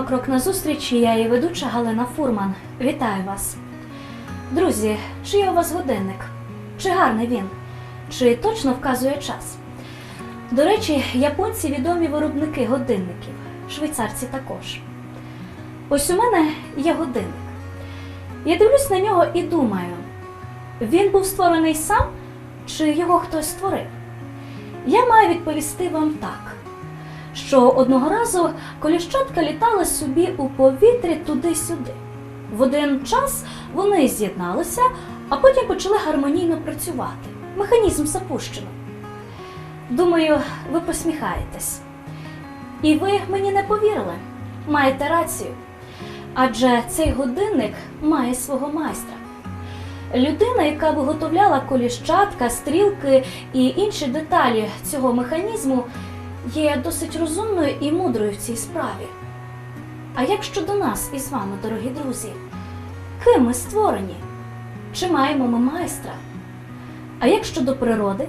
програма Крок на зустріч. і Я її ведуча Галина Фурман. Вітаю вас. Друзі, чи є у вас годинник? Чи гарний він? Чи точно вказує час? До речі, японці відомі виробники годинників, швейцарці також. Ось у мене є годинник. Я дивлюсь на нього і думаю, він був створений сам, чи його хтось створив? Я маю відповісти вам так, що одного разу коліщатка літали собі у повітрі туди-сюди. В один час вони з'єдналися, а потім почали гармонійно працювати. Механізм запущено. Думаю, ви посміхаєтесь. І ви мені не повірили. Маєте рацію. Адже цей годинник має свого майстра. Людина, яка виготовляла коліщатка, стрілки і інші деталі цього механізму, є досить розумною і мудрою в цій справі. А як щодо нас із вами, дорогі друзі, ким ми створені? Чи маємо ми майстра? А як щодо природи?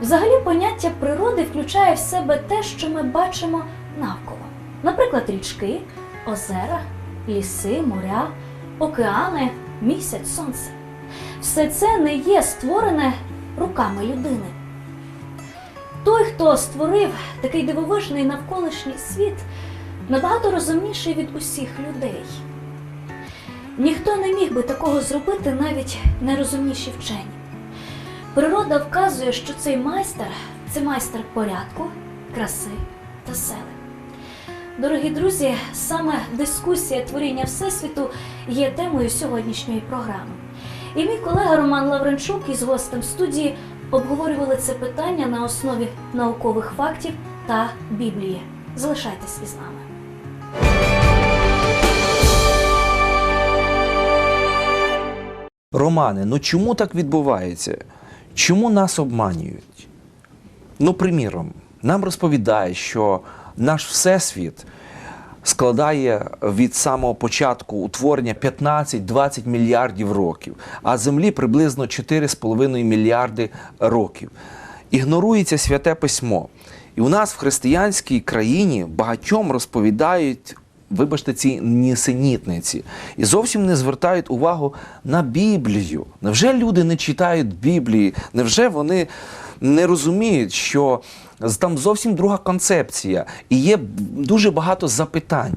Взагалі поняття природи включає в себе те, що ми бачимо навколо. Наприклад, річки, озера, ліси, моря, океани, місяць, сонце. Все це не є створене руками людини. Той, хто створив такий дивовижний навколишній світ, набагато розумніший від усіх людей. Ніхто не міг би такого зробити навіть найрозумніші вчені. Природа вказує, що цей майстер це майстер порядку, краси та сили. Дорогі друзі, саме дискусія творіння Всесвіту є темою сьогоднішньої програми. І мій колега Роман Лавренчук із гостем студії обговорювали це питання на основі наукових фактів та Біблії. Залишайтесь із нами. Романе, ну чому так відбувається? Чому нас обманюють? Ну, приміром, нам розповідають, що наш всесвіт складає від самого початку утворення 15-20 мільярдів років, а Землі приблизно 4,5 мільярди років. Ігнорується святе письмо. І у нас в християнській країні багатьом розповідають вибачте, ці нісенітниці і зовсім не звертають увагу на Біблію. Невже люди не читають Біблії? Невже вони не розуміють, що там зовсім друга концепція і є дуже багато запитань?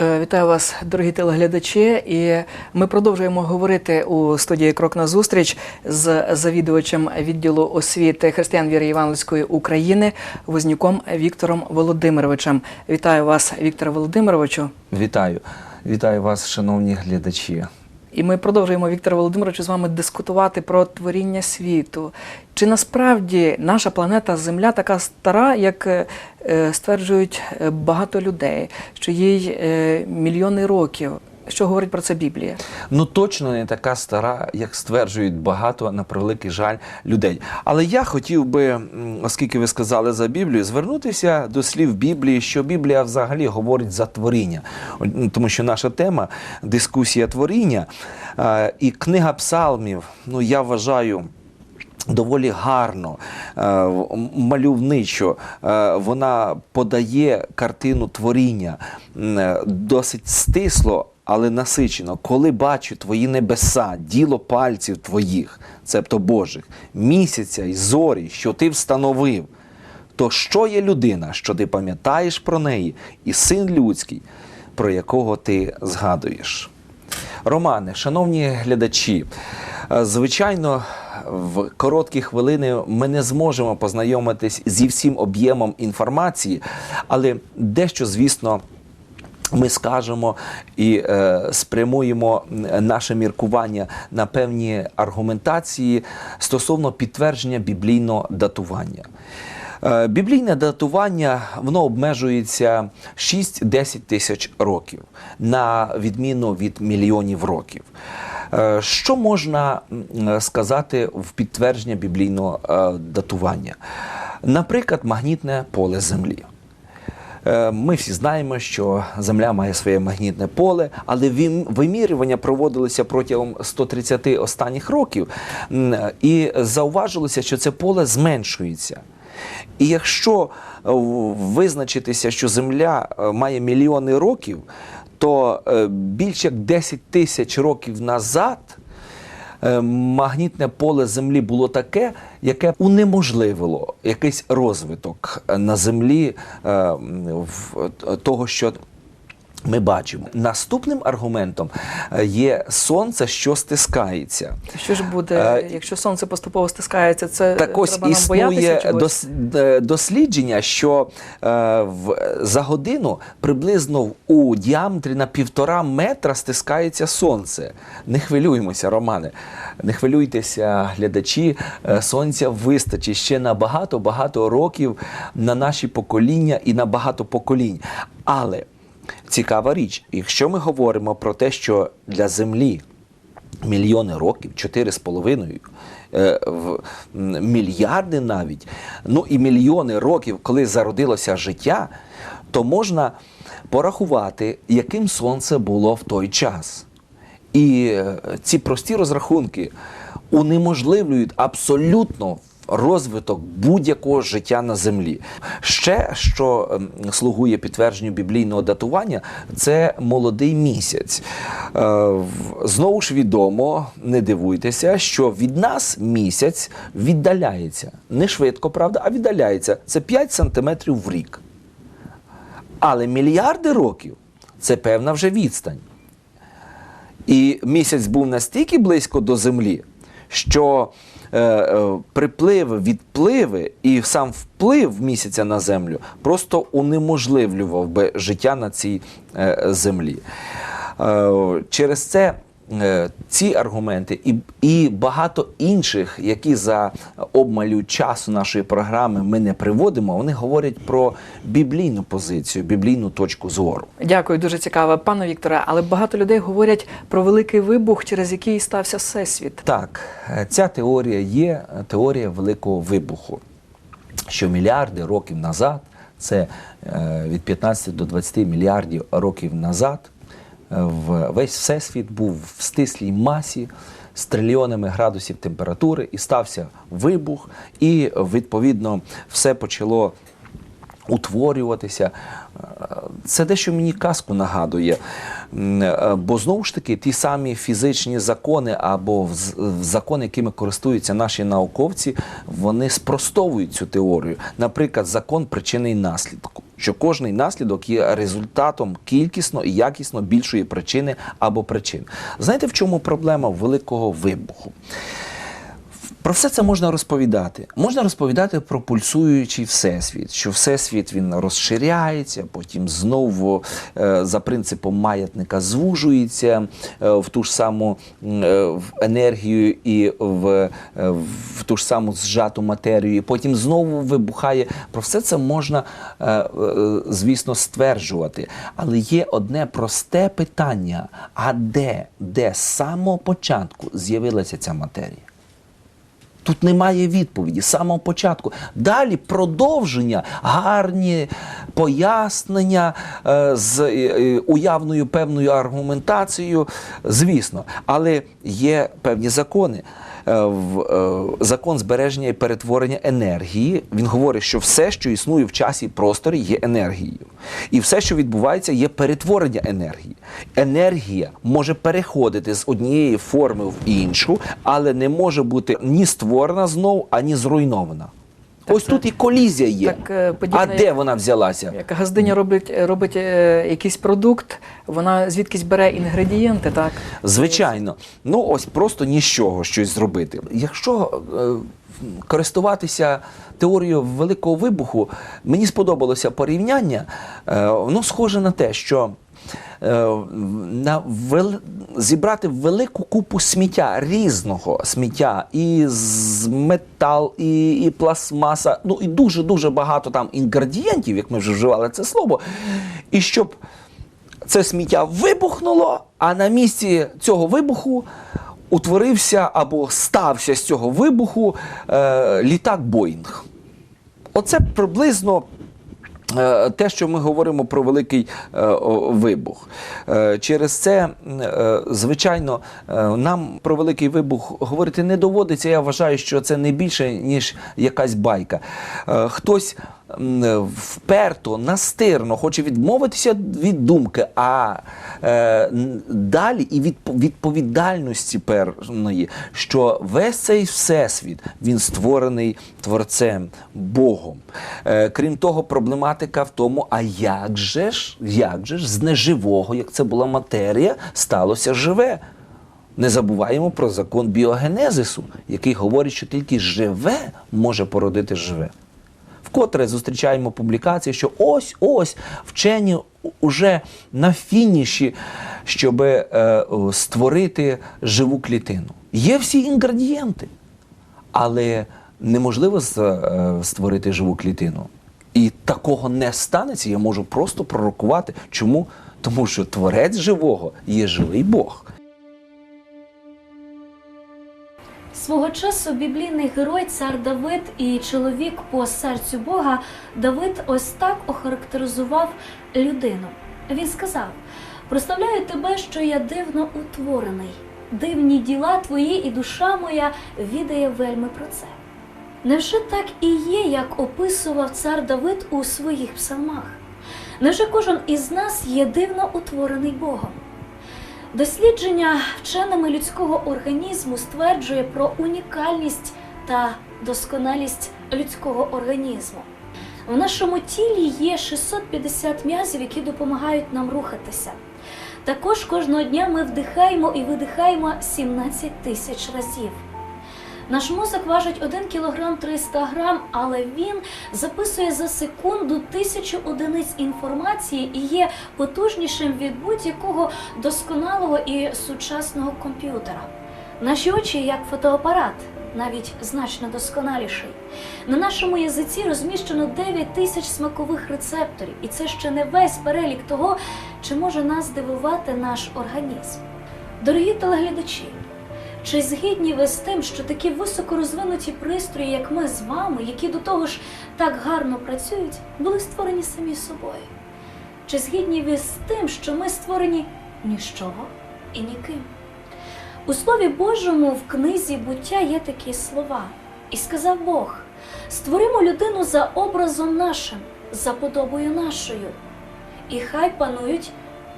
Е, Вітаю вас, дорогі телеглядачі. І ми продовжуємо говорити у студії Крок на зустріч з завідувачем відділу освіти християн віри Євангельської України Вознюком Віктором Володимировичем. Вітаю вас, Вікторе Володимировичу. Вітаю, вітаю вас, шановні глядачі. І ми продовжуємо, Віктор Володимирович, з вами дискутувати про творіння світу. Чи насправді наша планета Земля така стара, як е, стверджують е, багато людей, що їй е, мільйони років? Що говорить про це Біблія? Ну точно не така стара, як стверджують багато на превеликий жаль людей. Але я хотів би, оскільки ви сказали за Біблію, звернутися до слів Біблії, що Біблія взагалі говорить за творіння, тому що наша тема дискусія творіння і книга псалмів. Ну я вважаю. Доволі гарно, е, мальовничо е, вона подає картину творіння е, досить стисло, але насичено. Коли бачу твої небеса, діло пальців твоїх, цебто Божих, місяця й зорі, що ти встановив, то що є людина, що ти пам'ятаєш про неї, і син людський, про якого ти згадуєш? Романе, шановні глядачі, е, звичайно, в короткі хвилини ми не зможемо познайомитись зі всім об'ємом інформації, але дещо, звісно, ми скажемо і е, спрямуємо наше міркування на певні аргументації стосовно підтвердження біблійного датування. Е, Біблійне датування воно обмежується 6-10 тисяч років, на відміну від мільйонів років. Е, Що можна сказати в підтвердження біблійного е, датування? Наприклад, магнітне поле Землі. Е, Ми всі знаємо, що Земля має своє магнітне поле, але вимірювання проводилися протягом 130 останніх років, і зауважилося, що це поле зменшується. І якщо е, визначитися, що Земля е, має мільйони років, то більше як 10 тисяч років назад магнітне поле Землі було таке, яке унеможливило якийсь розвиток е, на Землі е, в- того, що ми бачимо. Наступним аргументом е, є сонце, що стискається. Що ж буде, Е, якщо сонце поступово стискається, це Так ось треба нам боятися існує дос, е, дослідження, що е, в, за годину приблизно у діаметрі на півтора метра стискається сонце. Не хвилюємося, Романе. Не хвилюйтеся, глядачі. Сонця вистачить ще на багато-багато років на наші покоління і на багато поколінь. Але цікава річ, якщо ми говоримо про те, що для Землі мільйони років, 4,5, е, мільярди навіть, ну і мільйони років, коли зародилося життя, то можна порахувати, яким сонце було в той час. І е, ці прості розрахунки унеможливлюють абсолютно розвиток будь-якого життя на землі. Ще що ем, слугує підтвердженню біблійного датування, це молодий місяць. Е, Знову ж відомо, не дивуйтеся, що від нас місяць віддаляється. Не швидко, правда, а віддаляється. Це 5 сантиметрів в рік. Але мільярди років це певна вже відстань. І місяць був настільки близько до землі, що припливи, відпливи і сам вплив місяця на землю просто унеможливлював би життя на цій е, землі. Е, через це е, ці аргументи і, і багато інших, які за обмалю часу нашої програми ми не приводимо, вони говорять про біблійну позицію, біблійну точку зору. Дякую, дуже цікаво, пане Вікторе. Але багато людей говорять про великий вибух, через який стався всесвіт. Так, е, ця теорія є е, теорія великого вибуху, що мільярди років назад, це е, від 15 до 20 мільярдів років назад, е, в- весь всесвіт був в стислій масі з трильйонами градусів температури, і стався вибух, і відповідно все почало утворюватися. Е, Це дещо мені казку нагадує. Е, Бо знову ж таки ті самі фізичні закони або закони, якими користуються наші науковці, вони спростовують цю теорію. Наприклад, закон причини і наслідку, що кожний наслідок є результатом кількісно і якісно більшої причини або причин. Знаєте, в чому проблема великого вибуху? Про все це можна розповідати. Можна розповідати про пульсуючий всесвіт, що всесвіт він розширяється, потім знову е, за принципом маятника звужується е, в ту ж саму е, в енергію і в, в ту ж саму зжату матерію, і потім знову вибухає. Про все це можна, звісно, стверджувати. Але є одне просте питання: а де, де з самого початку з'явилася ця матерія? Тут немає відповіді з самого початку. Далі продовження, гарні пояснення е, з е, е, уявною певною аргументацією, звісно, але є певні закони. Е, в, е, закон збереження і перетворення енергії. Він говорить, що все, що існує в часі і просторі, є енергією. І все, що відбувається, є перетворення енергії. Енергія може переходити з однієї форми в іншу, але не може бути ні створена знов, ані зруйнована. Ось це- тут і колізія є. так, е, подібне, а де як- вона взялася? Як газдиня робить, робить е, якийсь продукт, вона звідкись бере інгредієнти, так? Звичайно, ну ось просто нічого щось зробити. Якщо е, користуватися теорією великого вибуху, мені сподобалося порівняння. Е, воно схоже на те, що е, на вел... зібрати велику купу сміття різного сміття, і з метал, і, і пластмаса, ну і дуже дуже багато там інгредієнтів, як ми вже вживали це слово, і щоб це сміття вибухнуло, а на місці цього вибуху утворився або стався з цього вибуху е, літак Боїнг. Оце приблизно Е, Те, що ми говоримо про великий е, вибух, Е, через це, е, звичайно, е, нам про великий вибух говорити не доводиться. Я вважаю, що це не більше, ніж якась байка. Е, Хтось вперто, настирно хоче відмовитися від думки, а е, далі і від відповідальності певної, що весь цей всесвіт він створений творцем, Богом. Е, крім того, проблематика в тому, а як же ж, як же ж з неживого, як це була матерія, сталося живе. Не забуваємо про закон біогенезису, який говорить, що тільки живе може породити живе. Вкотре зустрічаємо публікації, що ось ось вчені уже на фініші, щоб е, створити живу клітину. Є всі інгредієнти, але неможливо е, створити живу клітину. І такого не станеться, я можу просто пророкувати. Чому? Тому що творець живого є живий Бог. Свого часу біблійний герой цар Давид і чоловік по серцю Бога Давид ось так охарактеризував людину. Він сказав: Прославляю тебе, що я дивно утворений. Дивні діла твої, і душа моя відає вельми про це. Невже так і є, як описував цар Давид у своїх псалмах? Невже кожен із нас є дивно утворений Богом? Дослідження вченими людського організму стверджує про унікальність та досконалість людського організму. В нашому тілі є 650 м'язів, які допомагають нам рухатися. Також кожного дня ми вдихаємо і видихаємо 17 тисяч разів. Наш мозок важить 1 кг 300 грам, але він записує за секунду тисячу одиниць інформації і є потужнішим від будь-якого досконалого і сучасного комп'ютера. Наші очі як фотоапарат, навіть значно досконаліший. На нашому язиці розміщено 9 тисяч смакових рецепторів, і це ще не весь перелік того, чи може нас здивувати наш організм. Дорогі телеглядачі, чи згідні ви з тим, що такі високорозвинуті пристрої, як ми з вами, які до того ж так гарно працюють, були створені самі собою? Чи згідні ви з тим, що ми створені ні з чого і ніким? У Слові Божому в книзі буття є такі слова. І сказав Бог: створимо людину за образом нашим, за подобою нашою, і хай панують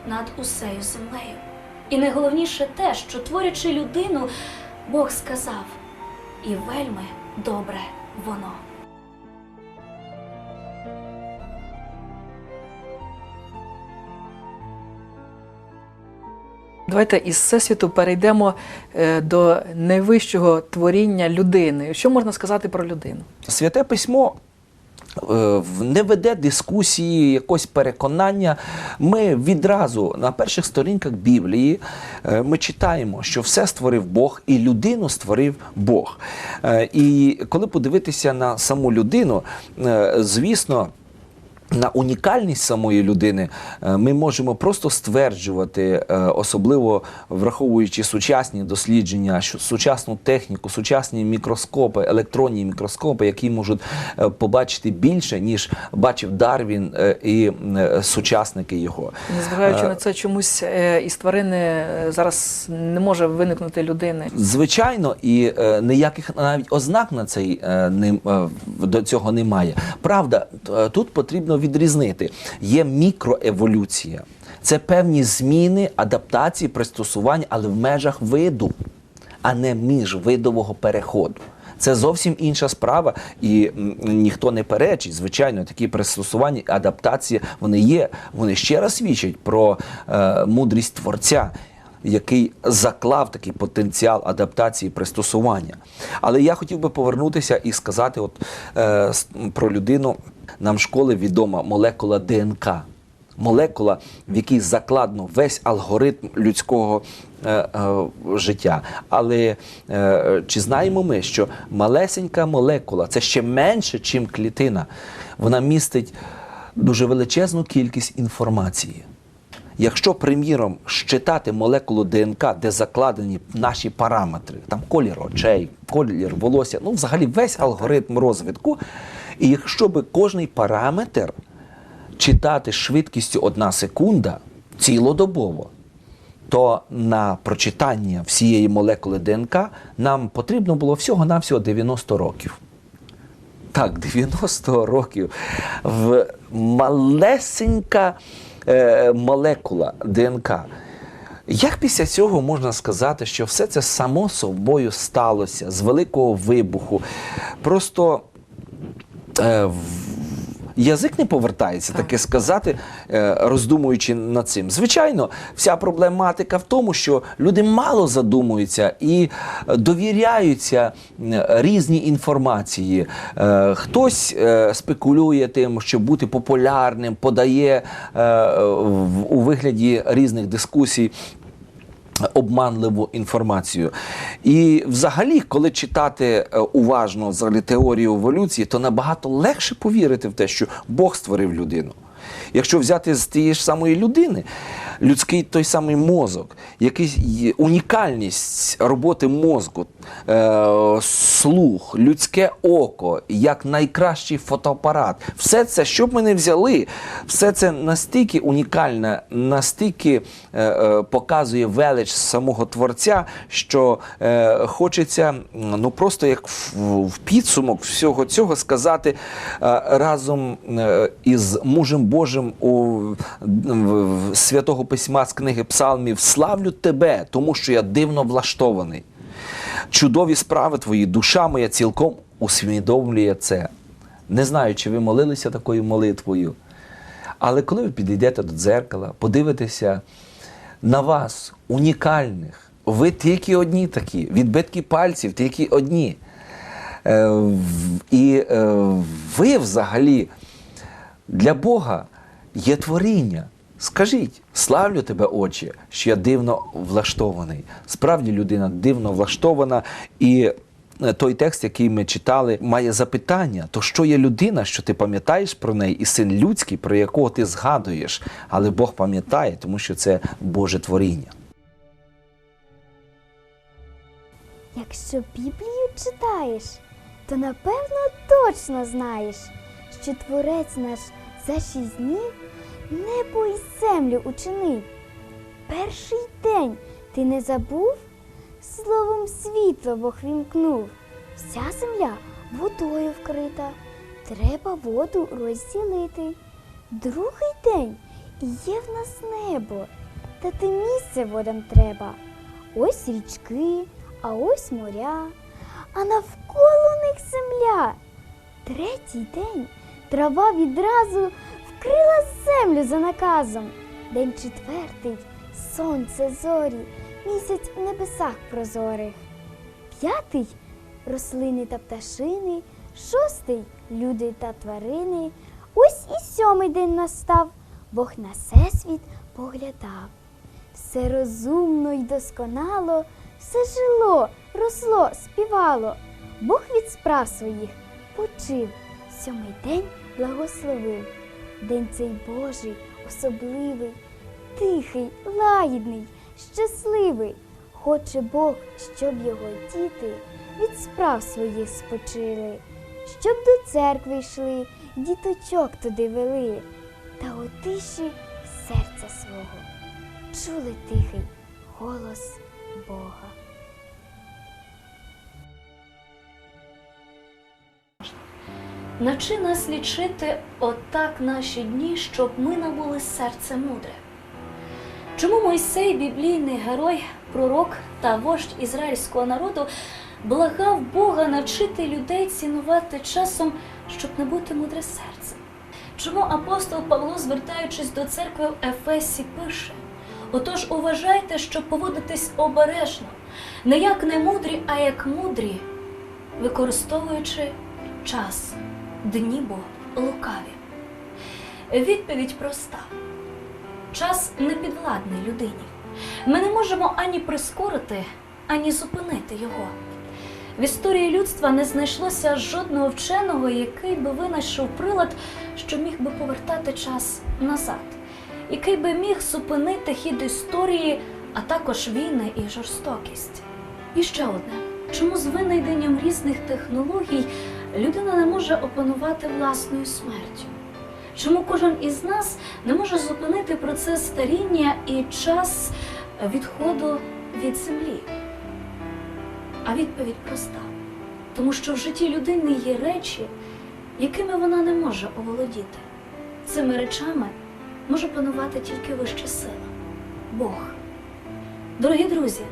над усею землею. І найголовніше те, що творячи людину, Бог сказав, і вельми добре воно. Давайте із всесвіту перейдемо е, до найвищого творіння людини. Що можна сказати про людину? Святе письмо не веде дискусії, якось переконання. Ми відразу на перших сторінках Біблії е, ми читаємо, що все створив Бог і людину створив Бог. Е, І коли подивитися на саму людину, е, звісно. На унікальність самої людини е, ми можемо просто стверджувати, е, особливо враховуючи сучасні дослідження, сучасну техніку, сучасні мікроскопи, електронні мікроскопи, які можуть е, побачити більше, ніж бачив Дарвін і сучасники його. Незважаючи на це, чомусь із тварини зараз не може виникнути людини. Звичайно, і ніяких навіть ознак на цей до цього немає. Правда, тут потрібно відрізнити. Є мікроеволюція. Це певні зміни, адаптації, пристосування, але в межах виду, а не міжвидового переходу. Це зовсім інша справа, і ніхто не перечить. Звичайно, такі пристосування, адаптації вони є. Вони ще раз свідчать про е, мудрість творця який заклав такий потенціал адаптації пристосування. Але я хотів би повернутися і сказати от, е, про людину. Нам школи відома молекула ДНК. Молекула, в якій закладно весь алгоритм людського е, е, життя. Але е, чи знаємо ми, що малесенька молекула це ще менше, чим клітина, вона містить дуже величезну кількість інформації. Якщо, приміром, щитати молекулу ДНК, де закладені наші параметри, там колір очей, колір волосся, ну взагалі весь алгоритм розвитку, і якщо би кожний параметр читати швидкістю одна секунда цілодобово, то на прочитання всієї молекули ДНК нам потрібно було всього-навсього 90 років. Так, 90 років. В малесенька е, молекула ДНК. Як після цього можна сказати, що все це само собою сталося з великого вибуху? Просто е, язик не повертається таке сказати, е, роздумуючи над цим. Звичайно, вся проблематика в тому, що люди мало задумуються і е, довіряються е, різній інформації. Хтось спекулює тим, щоб бути популярним, подає у вигляді різних дискусій обманливу інформацію. І взагалі, коли читати е, уважно взагалі теорію еволюції, то набагато легше повірити в те, що Бог створив людину. Якщо взяти з тієї ж самої людини, людський той самий мозок, якийсь унікальність роботи мозку, е, слух, людське око, як найкращий фотоапарат, все це, що б ми не взяли, все це настільки унікальне, настільки е, е, показує велич самого творця, що хочеться ну просто як в, підсумок всього цього сказати разом із мужем Божим у святого письма з книги Псалмів Славлю тебе, тому що я дивно влаштований. Чудові справи твої, душа моя цілком усвідомлює це. Не знаю, чи ви молилися такою молитвою. Але коли ви підійдете до дзеркала, подивитеся на вас, унікальних, ви тільки одні такі, відбитки пальців тільки одні. Е, і е, ви взагалі для Бога є творіння. Скажіть, славлю тебе, Отче, що я дивно влаштований. Справді людина дивно влаштована, і е, той текст, який ми читали, має запитання: то що є людина, що ти пам'ятаєш про неї, і син людський, про якого ти згадуєш, але Бог пам'ятає, тому що це Боже творіння. Якщо Біблію читаєш, то напевно точно знаєш, що Творець наш за шість днів небо і землю учинив. Перший день ти не забув, словом світло Бог вімкнув. Вся земля водою вкрита, треба воду розділити. Другий день є в нас небо, та те місце водам треба. Ось річки, а ось моря, а навколо них земля. Третій день трава відразу вкрила землю за наказом. День четвертий сонце зорі, місяць в небесах прозорих. П'ятий рослини та пташини, шостий люди та тварини. Ось і сьомий день настав, Бог на всесвіт поглядав. Все розумно й досконало, все жило, росло, співало. Бог від справ своїх почив, сьомий день благословив. День цей Божий, особливий, тихий, лагідний, щасливий. Хоче Бог, щоб його діти від справ своїх спочили, щоб до церкви йшли, діточок туди вели, та у тиші серця свого чули тихий голос Бога. Навчи нас лічити отак наші дні, щоб ми набули серце мудре. Чому Мойсей, біблійний герой, пророк та вождь ізраїльського народу, благав Бога навчити людей цінувати часом, щоб не бути мудре серцем? Чому апостол Павло, звертаючись до церкви в Ефесі, пише: Отож уважайте, щоб поводитись обережно, не як не мудрі, а як мудрі, використовуючи час, дні бо лукаві. Відповідь проста: час не підвладний людині. Ми не можемо ані прискорити, ані зупинити його. В історії людства не знайшлося жодного вченого, який би винайшов прилад, що міг би повертати час назад, який би міг зупинити хід історії, а також війни і жорстокість. І ще одне: чому з винайденням різних технологій людина не може опанувати власною смертю? Чому кожен із нас не може зупинити процес старіння і час відходу від землі? А відповідь проста. Тому що в житті людини є речі, якими вона не може оволодіти. Цими речами може панувати тільки вища сила Бог. Дорогі друзі,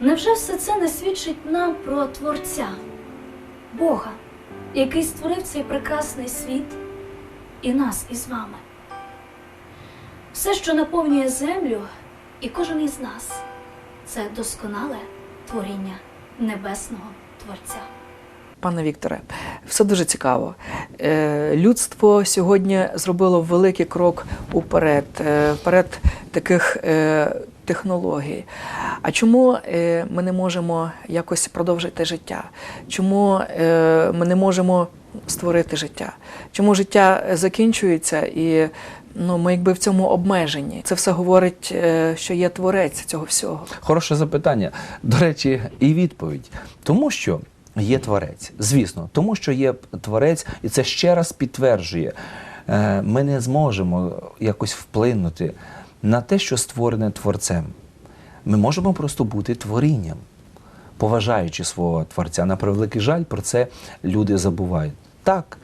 невже все це не свідчить нам про Творця, Бога, який створив цей прекрасний світ і нас із вами? Все, що наповнює землю, і кожен із нас це досконале творіння небесного Творця. Пане Вікторе, все дуже цікаво. Е, Людство сьогодні зробило великий крок уперед, е, вперед таких технологій. А чому е, ми не можемо якось продовжити життя? Чому е, ми не можемо створити життя? Чому життя закінчується і ну, ми якби в цьому обмежені? Це все говорить, е, що є творець цього всього. Хороше запитання. До речі, і відповідь. Тому що є творець. Звісно, тому що є творець, і це ще раз підтверджує. Ми не зможемо якось вплинути на те, що створене творцем. Ми можемо просто бути творінням, поважаючи свого творця. На превеликий жаль, про це люди забувають. Так,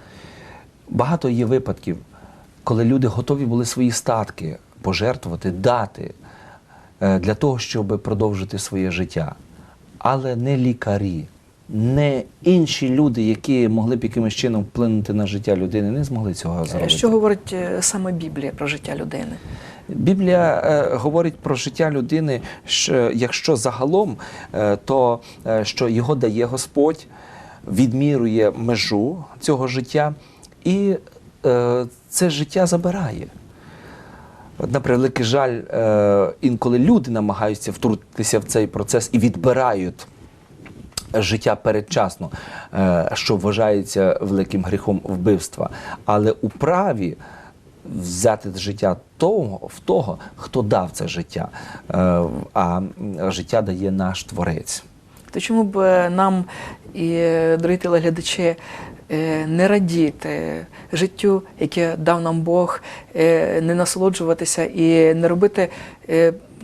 багато є випадків, коли люди готові були свої статки пожертвувати, дати е, для того, щоб продовжити своє життя. Але не лікарі, не інші люди, які могли б якимось чином вплинути на життя людини, не змогли цього Е, зробити. Що говорить е, саме Біблія про життя людини? Біблія е, говорить про життя людини, що якщо загалом, е, то е, що його дає Господь, відмірує межу цього життя, і е, це життя забирає. На превеликий жаль, е, інколи люди намагаються втрутитися в цей процес і відбирають життя передчасно, е, що вважається великим гріхом вбивства. Але у праві взяти життя того, в того, хто дав це життя, Е, а життя дає наш творець. То чому б е, нам і е, дорогі телеглядачі не радіти життю, яке дав нам Бог, не насолоджуватися і не робити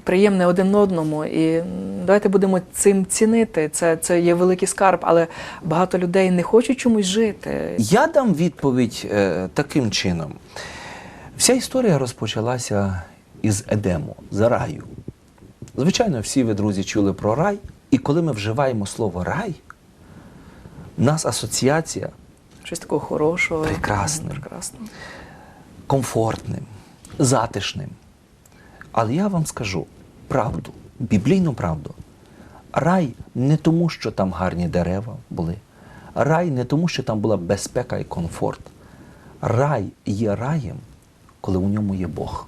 приємне один одному. І давайте будемо цим цінити. Це, це є великий скарб, але багато людей не хочуть чомусь жити. Я дам відповідь таким чином. Вся історія розпочалася із Едему, з раю. Звичайно, всі ви, друзі, чули про рай. І коли ми вживаємо слово рай, в нас асоціація Щось такого хорошого. Прекрасне. Прекрасно. комфортним, затишним. Але я вам скажу правду, біблійну правду. Рай не тому, що там гарні дерева були. Рай не тому, що там була безпека і комфорт. Рай є раєм, коли у ньому є Бог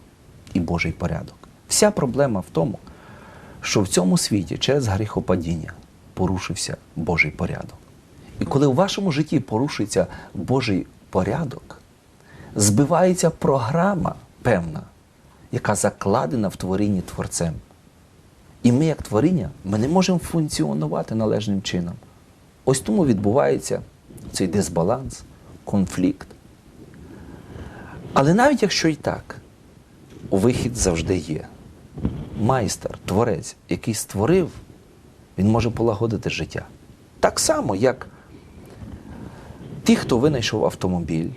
і Божий порядок. Вся проблема в тому, що в цьому світі через гріхопадіння порушився Божий порядок. І коли у вашому житті порушується Божий порядок, збивається програма певна, яка закладена в творінні творцем. І ми, як творіння, ми не можемо функціонувати належним чином. Ось тому відбувається цей дисбаланс, конфлікт. Але навіть якщо і так, вихід завжди є. Майстер, творець, який створив, він може полагодити життя. Так само, як ті, хто винайшов автомобіль,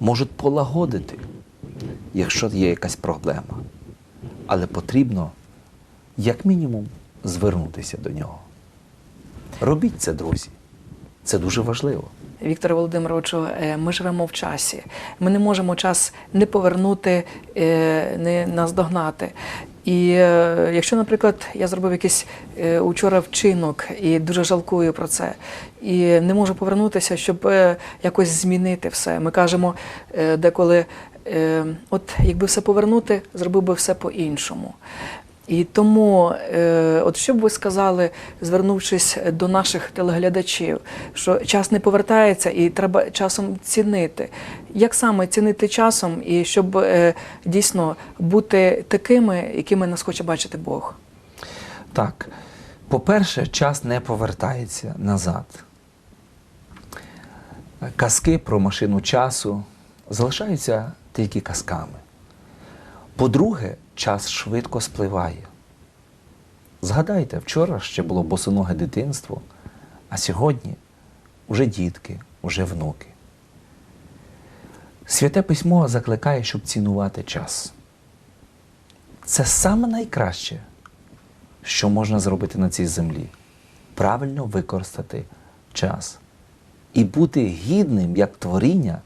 можуть полагодити, якщо є якась проблема. Але потрібно, як мінімум, звернутися до нього. Робіть це, друзі. Це дуже важливо. Вікторе Володимировичу, е, ми живемо в часі. Ми не можемо час не повернути, е, не наздогнати. І е, якщо, наприклад, я зробив якийсь учора вчинок і дуже жалкую про це, і не можу повернутися, щоб якось змінити все. Ми кажемо деколи, от якби все повернути, зробив би все по-іншому. І тому, е, от що б ви сказали, звернувшись до наших телеглядачів, що час не повертається і треба часом цінити. Як саме цінити часом, і щоб е, дійсно бути такими, якими нас хоче бачити Бог? Так, по-перше, час не повертається назад. Казки про машину часу залишаються тільки казками. По-друге, час швидко спливає. Згадайте, вчора ще було босоноге дитинство, а сьогодні уже дітки, уже внуки. Святе письмо закликає, щоб цінувати час. Це саме найкраще, що можна зробити на цій землі. Правильно використати час і бути гідним як творіння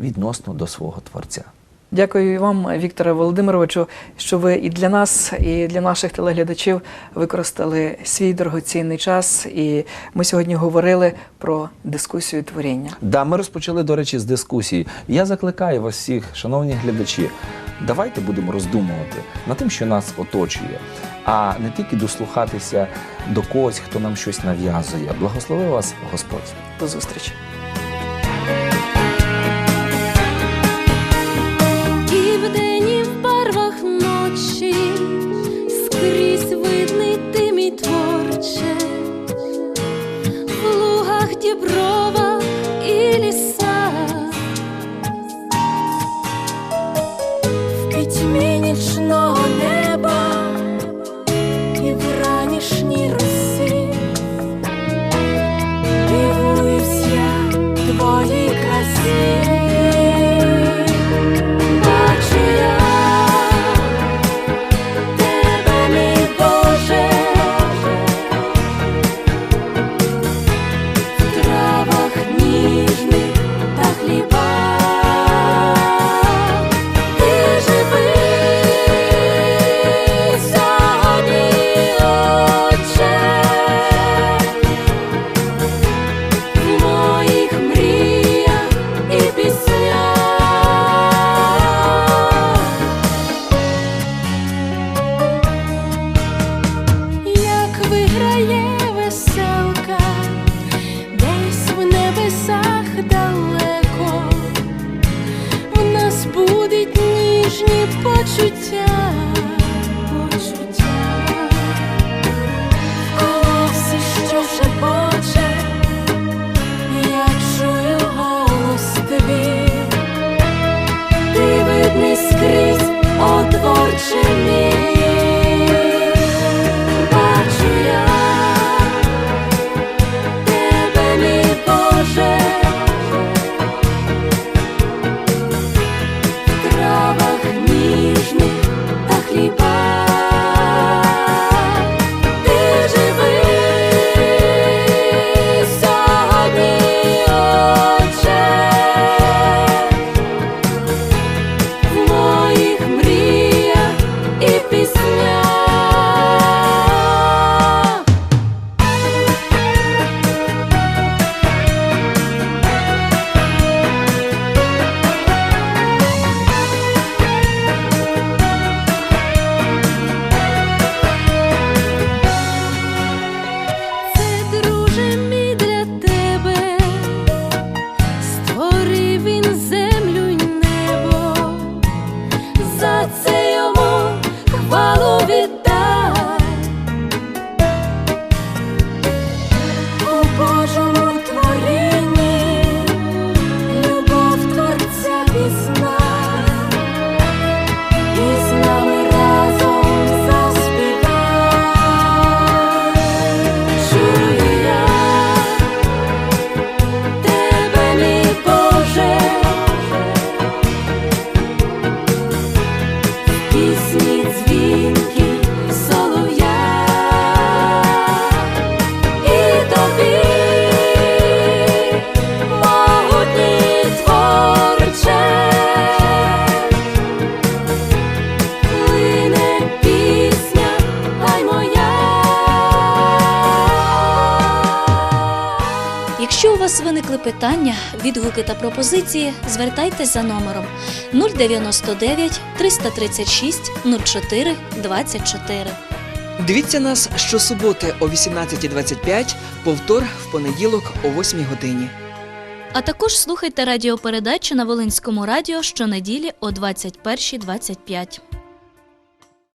відносно до свого Творця. Дякую і вам, Вікторе Володимировичу, що ви і для нас, і для наших телеглядачів використали свій дорогоцінний час. І ми сьогодні говорили про дискусію творіння. Да, ми розпочали, до речі, з дискусії. Я закликаю вас всіх, шановні глядачі, давайте будемо роздумувати над тим, що нас оточує, а не тільки дослухатися до когось, хто нам щось нав'язує. Благослови вас Господь. До зустрічі. Відгуки та пропозиції, звертайтесь за номером 099 336 04 24. Дивіться нас щосуботи о 18.25, повтор в понеділок о 8 годині. А також слухайте радіопередачі на Волинському радіо щонеділі о 21.25.